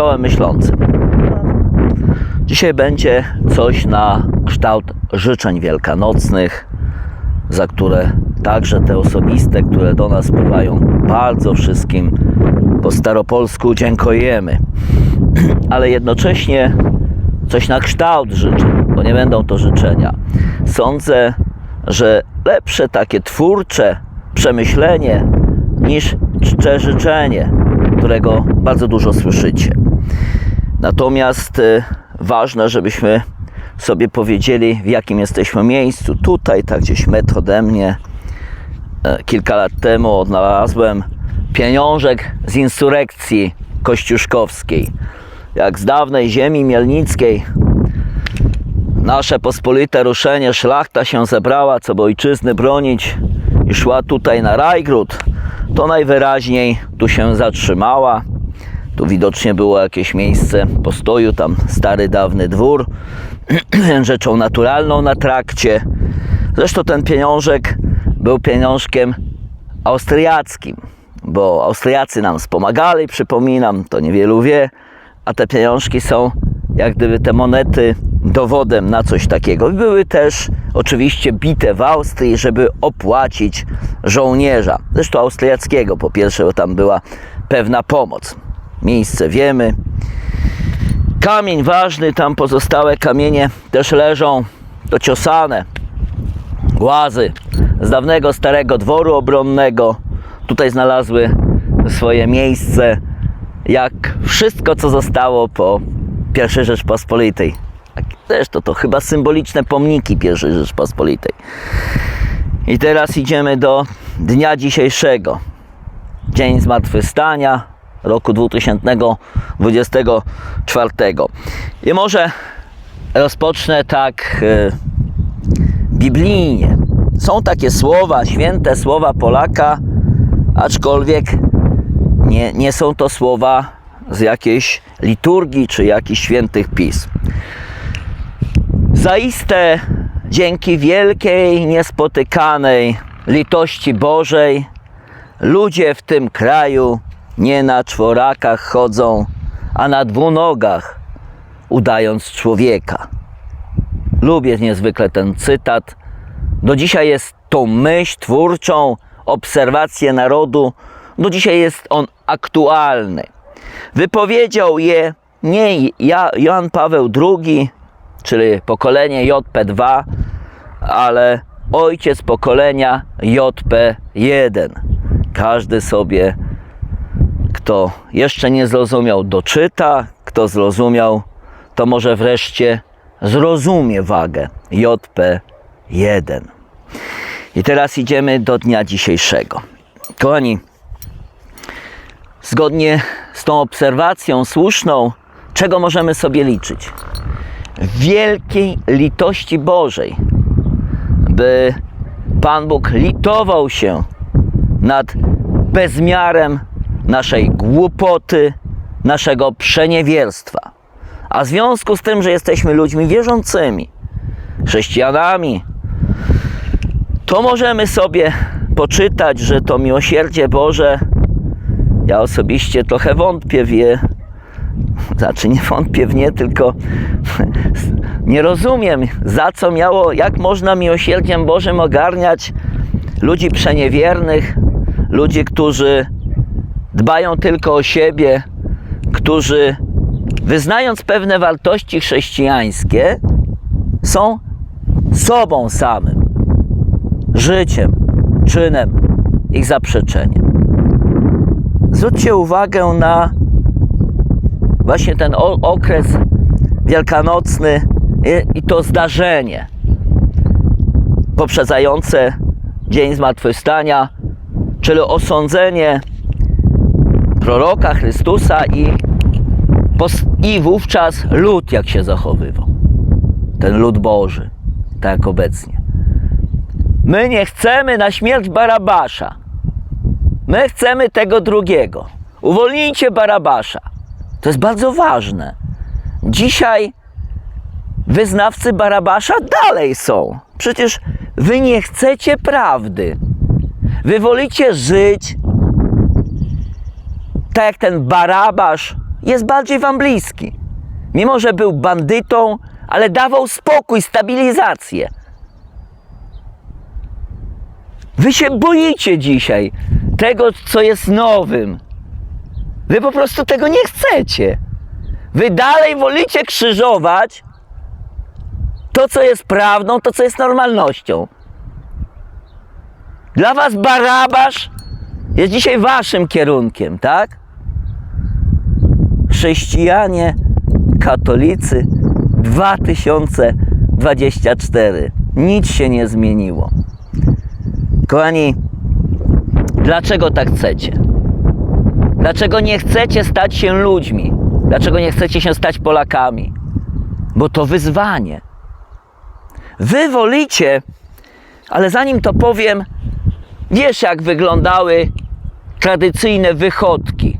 kościołem myślącym. Dzisiaj będzie coś na kształt życzeń wielkanocnych, za które także te osobiste, które do nas spływają, bardzo wszystkim po staropolsku dziękujemy. Ale jednocześnie coś na kształt życzeń, bo nie będą to życzenia. Sądzę, że lepsze takie twórcze przemyślenie niż czcze życzenie, którego bardzo dużo słyszycie. Natomiast y, ważne, żebyśmy sobie powiedzieli, w jakim jesteśmy miejscu. Tutaj, tak gdzieś metr ode mnie, e, kilka lat temu odnalazłem pieniążek z insurekcji kościuszkowskiej. Jak z dawnej ziemi mielnickiej nasze pospolite ruszenie, szlachta się zebrała, co by ojczyzny bronić i szła tutaj na Rajgród, to najwyraźniej tu się zatrzymała. Tu widocznie było jakieś miejsce postoju, tam stary, dawny dwór, rzeczą naturalną na trakcie. Zresztą ten pieniążek był pieniążkiem austriackim, bo Austriacy nam wspomagali, przypominam, to niewielu wie, a te pieniążki są jak gdyby te monety dowodem na coś takiego. Były też oczywiście bite w Austrii, żeby opłacić żołnierza, zresztą austriackiego po pierwsze, bo tam była pewna pomoc. Miejsce wiemy. Kamień ważny, tam pozostałe kamienie też leżą, dociosane. Głazy z dawnego starego dworu obronnego tutaj znalazły swoje miejsce, jak wszystko, co zostało po I Rzeczpospolitej. Tak, Zresztą to chyba symboliczne pomniki I Rzeczpospolitej. I teraz idziemy do dnia dzisiejszego. Dzień Zmartwychwstania roku 2024. I może rozpocznę tak e, biblijnie. Są takie słowa, święte słowa Polaka, aczkolwiek nie, nie są to słowa z jakiejś liturgii czy jakichś świętych pism. Zaiste dzięki wielkiej, niespotykanej litości Bożej ludzie w tym kraju nie na czworakach chodzą, a na dwunogach, udając człowieka. Lubię niezwykle ten cytat. Do dzisiaj jest tą myśl twórczą, obserwację narodu. Do dzisiaj jest on aktualny. Wypowiedział je nie Ja- Jan Paweł II, czyli pokolenie JP2, ale ojciec pokolenia JP1. Każdy sobie, kto jeszcze nie zrozumiał, doczyta, kto zrozumiał, to może wreszcie zrozumie wagę JP1. I teraz idziemy do dnia dzisiejszego. Kochani, zgodnie z tą obserwacją słuszną, czego możemy sobie liczyć? Wielkiej litości Bożej, by Pan Bóg litował się nad bezmiarem naszej głupoty, naszego przeniewierstwa. A w związku z tym, że jesteśmy ludźmi wierzącymi, chrześcijanami, to możemy sobie poczytać, że to miłosierdzie Boże, ja osobiście trochę wątpię w je, znaczy nie wątpię w nie, tylko nie rozumiem, za co miało, jak można miłosierdziem Bożym ogarniać ludzi przeniewiernych, ludzi, którzy dbają tylko o siebie, którzy wyznając pewne wartości chrześcijańskie, są sobą samym, życiem, czynem, ich zaprzeczeniem. Zwróćcie uwagę na właśnie ten okres wielkanocny i, to zdarzenie poprzedzające Dzień Zmartwychwstania, czyli osądzenie proroka Chrystusa i, i wówczas lud, jak się zachowywał. Ten lud Boży, tak jak obecnie. My nie chcemy na śmierć Barabasza. My chcemy tego drugiego. Uwolnijcie Barabasza. To jest bardzo ważne. Dzisiaj wyznawcy Barabasza dalej są. Przecież wy nie chcecie prawdy. Wy wolicie żyć tak jak ten Barabasz jest bardziej wam bliski. Mimo, że był bandytą, ale dawał spokój, stabilizację. Wy się boicie dzisiaj tego, co jest nowym. Wy po prostu tego nie chcecie. Wy dalej wolicie krzyżować to, co jest prawdą, to, co jest normalnością. Dla was Barabasz jest dzisiaj waszym kierunkiem, tak? Chrześcijanie, katolicy 2024. Nic się nie zmieniło. Kochani, dlaczego tak chcecie? Dlaczego nie chcecie stać się ludźmi? Dlaczego nie chcecie się stać Polakami? Bo to wyzwanie. Wy wolicie, ale zanim to powiem, wiesz jak wyglądały tradycyjne wychodki.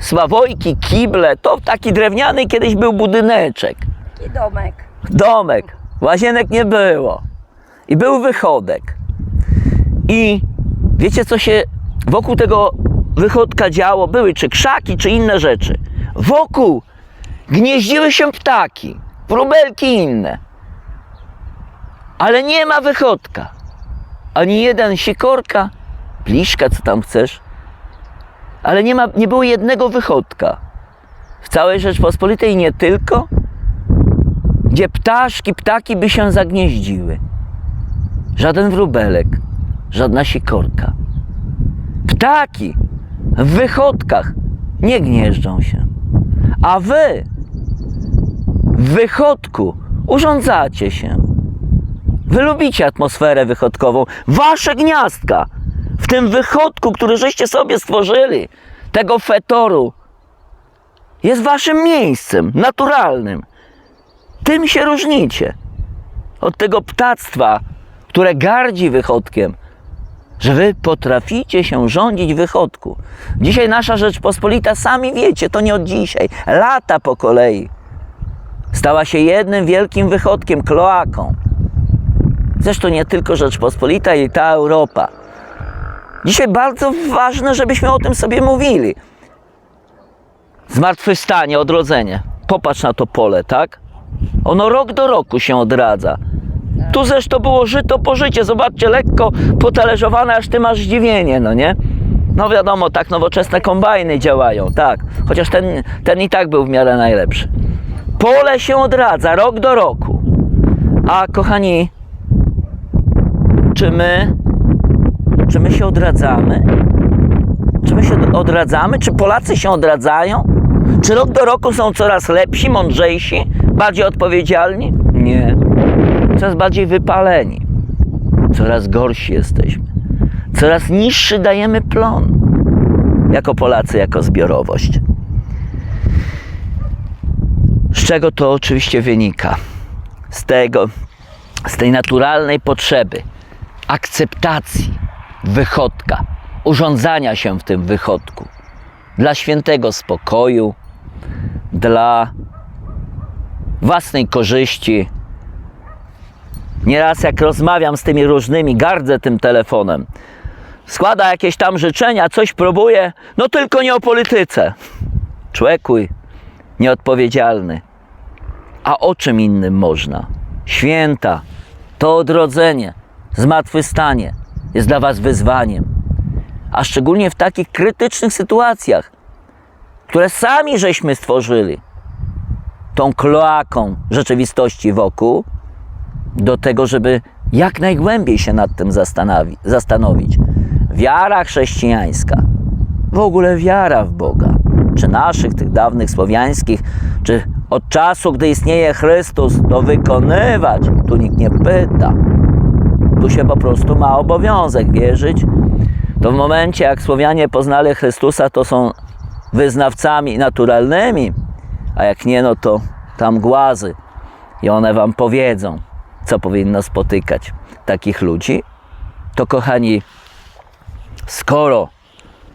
Sławojki, kible, to taki drewniany kiedyś był budyneczek. I domek. Domek, łazienek nie było. I był wychodek. I wiecie, co się wokół tego wychodka działo? Były czy krzaki, czy inne rzeczy. Wokół gnieździły się ptaki, wróbelki inne. Ale nie ma wychodka. Ani jeden sikorka, pliszka, co tam chcesz. Ale nie, ma, nie było jednego wychodka. W całej Rzeczpospolitej nie tylko, gdzie ptaszki, ptaki by się zagnieździły. Żaden wróbelek, żadna sikorka. Ptaki w wychodkach nie gnieżdżą się. A wy w wychodku urządzacie się. Wy lubicie atmosferę wychodkową. Wasze gniazdka w tym wychodku, który żeście sobie stworzyli, tego fetoru, jest waszym miejscem naturalnym. Tym się różnicie od tego ptactwa, które gardzi wychodkiem, że wy potraficie się rządzić wychodku. Dzisiaj nasza Rzeczpospolita, sami wiecie, to nie od dzisiaj, lata po kolei, stała się jednym wielkim wychodkiem, kloaką. Zresztą nie tylko Rzeczpospolita i ta Europa. Dzisiaj bardzo ważne, żebyśmy o tym sobie mówili. Zmartwychwstanie, odrodzenie. Popatrz na to pole, tak? Ono rok do roku się odradza. Tu zresztą było żyto po życie. Zobaczcie, lekko potalerzowane, aż ty masz zdziwienie, no nie? No wiadomo, tak nowoczesne kombajny działają, tak. Chociaż ten, ten i tak był w miarę najlepszy. Pole się odradza rok do roku. A kochani, czy my, czy my się odradzamy? Czy my się odradzamy? Czy Polacy się odradzają? Czy rok do roku są coraz lepsi, mądrzejsi, bardziej odpowiedzialni? Nie. Coraz bardziej wypaleni. Coraz gorsi jesteśmy. Coraz niższy dajemy plon. Jako Polacy, jako zbiorowość. Z czego to oczywiście wynika? Z tego, z tej naturalnej potrzeby akceptacji wychodka, urządzania się w tym wychodku dla świętego spokoju, dla własnej korzyści. Nieraz jak rozmawiam z tymi różnymi, gardzę tym telefonem. Składa jakieś tam życzenia, coś próbuje, no tylko nie o polityce. Człekuj, nieodpowiedzialny. A o czym innym można? Święta, to odrodzenie, zmartwychwstanie jest dla Was wyzwaniem. A szczególnie w takich krytycznych sytuacjach, które sami żeśmy stworzyli, tą kloaką rzeczywistości wokół, do tego, żeby jak najgłębiej się nad tym zastanowi- zastanowić. Wiara chrześcijańska, w ogóle wiara w Boga, czy naszych, tych dawnych słowiańskich, czy od czasu, gdy istnieje Chrystus, to wykonywać, tu nikt nie pyta. Tu się po prostu ma obowiązek wierzyć. To w momencie, jak Słowianie poznali Chrystusa, to są wyznawcami naturalnymi, a jak nie, no to tam głazy i one wam powiedzą, co powinno spotykać takich ludzi. To kochani, skoro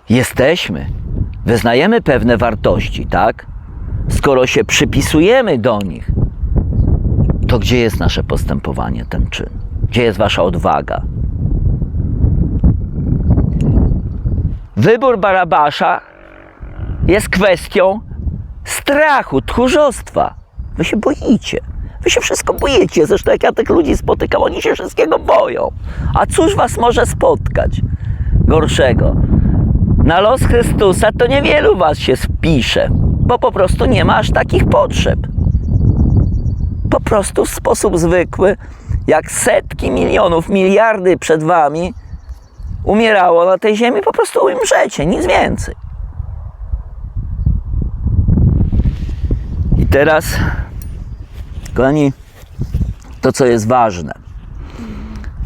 jesteśmy, wyznajemy pewne wartości, tak? Skoro się przypisujemy do nich, to gdzie jest nasze postępowanie, ten czyn? Gdzie jest wasza odwaga? Wybór Barabasza jest kwestią strachu, tchórzostwa. Wy się boicie. Wy się wszystko boicie. Zresztą jak ja tych ludzi spotykam, oni się wszystkiego boją. A cóż was może spotkać gorszego? Na los Chrystusa to niewielu was się spisze, bo po prostu nie ma aż takich potrzeb. Po prostu w sposób zwykły, jak setki milionów, miliardy przed wami umierało na tej ziemi, po prostu umrzecie, nic więcej. I teraz, kochani, to co jest ważne,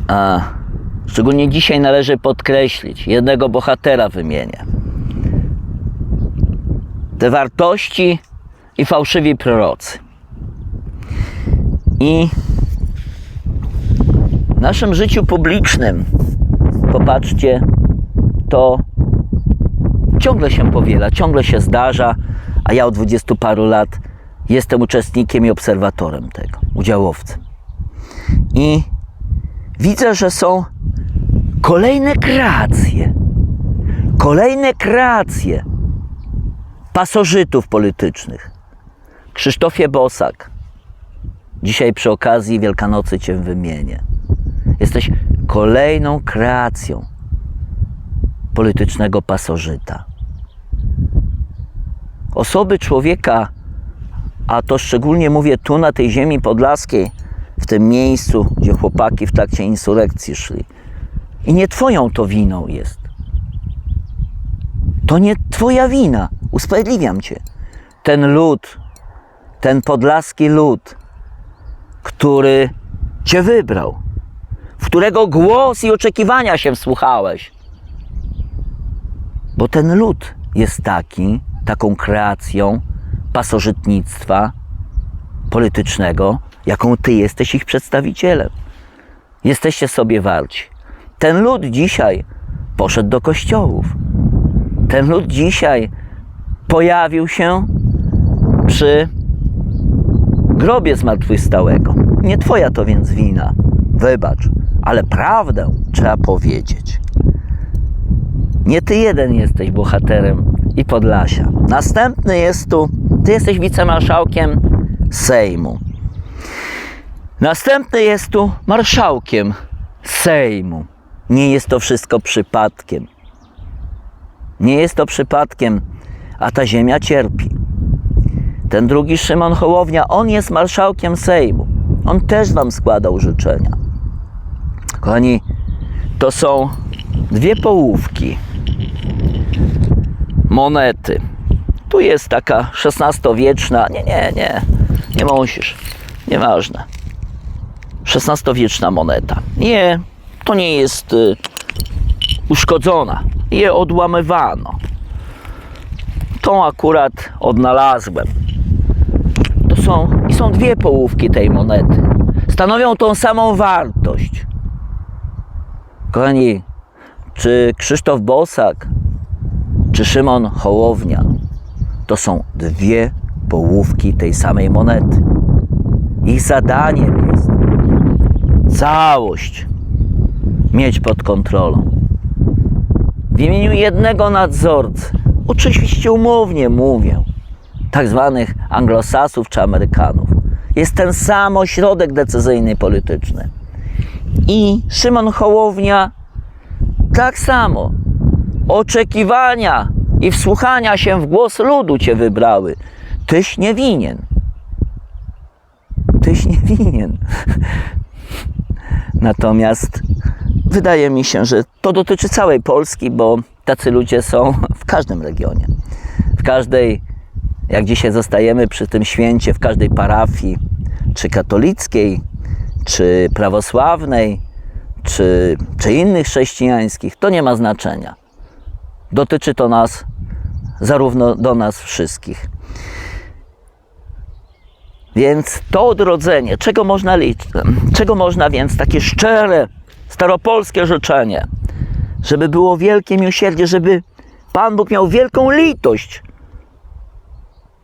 a szczególnie dzisiaj należy podkreślić, jednego bohatera wymienię. Te wartości i fałszywi prorocy. I w naszym życiu publicznym, popatrzcie, to ciągle się powiela, ciągle się zdarza, a ja od dwudziestu paru lat jestem uczestnikiem i obserwatorem tego, udziałowcem. I widzę, że są kolejne kreacje, kolejne kreacje pasożytów politycznych. Krzysztofie Bosak, dzisiaj przy okazji Wielkanocy Cię wymienię. Jesteś kolejną kreacją politycznego pasożyta. Osoby człowieka, a to szczególnie mówię tu na tej ziemi podlaskiej, w tym miejscu, gdzie chłopaki w trakcie insurekcji szli. I nie Twoją to winą jest. To nie Twoja wina. Usprawiedliwiam Cię. Ten lud, ten podlaski lud, który Cię wybrał, w którego głos i oczekiwania się wsłuchałeś. Bo ten lud jest taki, taką kreacją pasożytnictwa politycznego, jaką Ty jesteś ich przedstawicielem. Jesteście sobie warci. Ten lud dzisiaj poszedł do kościołów. Ten lud dzisiaj pojawił się przy grobie zmartwychwstałego. Nie Twoja to więc wina. Wybacz, ale prawdę trzeba powiedzieć. Nie Ty jeden jesteś bohaterem i Podlasia. Następny jest tu, Ty jesteś wicemarszałkiem Sejmu. Następny jest tu marszałkiem Sejmu. Nie jest to wszystko przypadkiem. Nie jest to przypadkiem, a ta ziemia cierpi. Ten drugi Szymon Hołownia, on jest marszałkiem Sejmu. On też wam składał życzenia. Kochani, to są dwie połówki monety. Tu jest taka XVI-wieczna. Nie, nie, nie. Nie musisz. Nieważne. XVI-wieczna moneta. Nie, to nie jest y, uszkodzona. Je odłamywano. Tą akurat odnalazłem. To są, i są dwie połówki tej monety. Stanowią tą samą wartość. Kochani, czy Krzysztof Bosak, czy Szymon Hołownia to są dwie połówki tej samej monety. Ich zadaniem jest całość mieć pod kontrolą. W imieniu jednego nadzorcy, oczywiście umownie mówię, tak zwanych anglosasów czy Amerykanów, jest ten sam ośrodek decyzyjny polityczny. I Szymon Hołownia tak samo oczekiwania i wsłuchania się w głos ludu cię wybrały. Tyś nie winien. Tyś nie winien. Natomiast wydaje mi się, że to dotyczy całej Polski, bo tacy ludzie są w każdym regionie. W każdej, jak dzisiaj zostajemy przy tym święcie, w każdej parafii, czy katolickiej, czy prawosławnej, czy, czy innych chrześcijańskich, to nie ma znaczenia. Dotyczy to nas, zarówno do nas wszystkich. Więc to odrodzenie, czego można liczyć, czego można więc takie szczere, staropolskie życzenie, żeby było wielkie miłosierdzie, żeby Pan Bóg miał wielką litość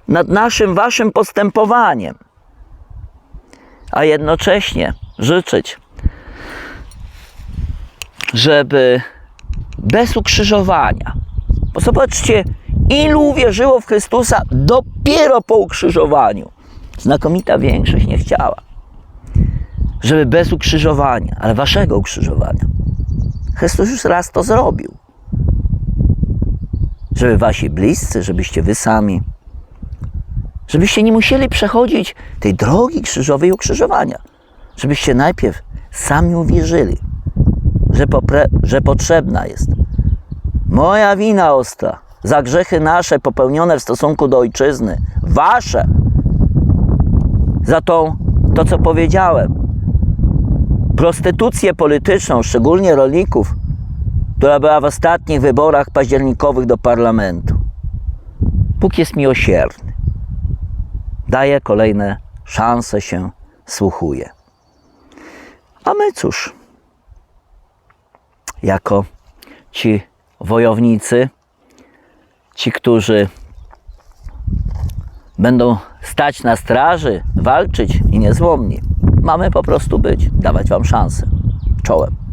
nad naszym, waszym postępowaniem, a jednocześnie życzyć, żeby bez ukrzyżowania, bo zobaczcie, Ilu uwierzyło w Chrystusa dopiero po ukrzyżowaniu? Znakomita większość nie chciała. Żeby bez ukrzyżowania, ale waszego ukrzyżowania. Chrystus już raz to zrobił. Żeby wasi bliscy, żebyście wy sami, żebyście nie musieli przechodzić tej drogi krzyżowej ukrzyżowania. Żebyście najpierw sami uwierzyli, że, że potrzebna jest moja wina ostra za grzechy nasze popełnione w stosunku do ojczyzny, wasze, za tą, to co powiedziałem, prostytucję polityczną, szczególnie rolników, która była w ostatnich wyborach październikowych do parlamentu. Bóg jest miłosierny. Daje kolejne szanse się słuchuje. A my cóż, jako ci wojownicy, ci, którzy będą stać na straży, walczyć i niezłomni, mamy po prostu być, dawać Wam szansę. Czołem.